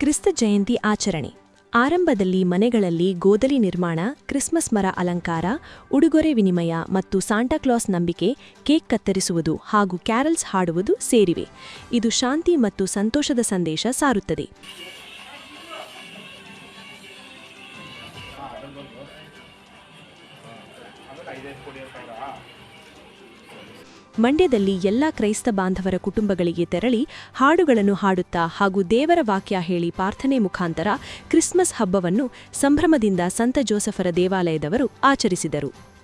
ಕ್ರಿಸ್ತ ಜಯಂತಿ ಆಚರಣೆ. ಆರಂಭದಲ್ಲಿ ಮನೆಗಳಲ್ಲಿ ಗೋದಲಿ ನಿರ್ಮಾಣ, ಕ್ರಿಸ್ಮಸ್ ಮರ ಅಲಂಕಾರ, ಉಡುಗೊರೆ ವಿನಿಮಯ ಮತ್ತು ಸಾಂಟಾಕ್ಲಾಸ್ ನಂಬಿಕೆ, ಕೇಕ್ ಕತ್ತರಿಸುವುದು ಹಾಗೂ ಕ್ಯಾರಲ್ಸ್ ಹಾಡುವುದು ಸೇರಿವೆ. ಇದು ಶಾಂತಿ ಮತ್ತು ಸಂತೋಷದ ಸಂದೇಶ ಸಾರುತ್ತದೆ. ಮಂಡ್ಯದಲ್ಲಿ ಎಲ್ಲ ಕ್ರೈಸ್ತ ಬಾಂಧವರ ಕುಟುಂಬಗಳಿಗೆ ತೆರಳಿ ಹಾಡುಗಳನ್ನು ಹಾಡುತ್ತಾ ಹಾಗೂ ದೇವರ ವಾಕ್ಯ ಹೇಳಿ ಪ್ರಾರ್ಥನೆ ಮುಖಾಂತರ ಕ್ರಿಸ್ಮಸ್ ಹಬ್ಬವನ್ನು ಸಂಭ್ರಮದಿಂದ ಸಂತ ಜೋಸಫರ ದೇವಾಲಯದವರು ಆಚರಿಸಿದರು.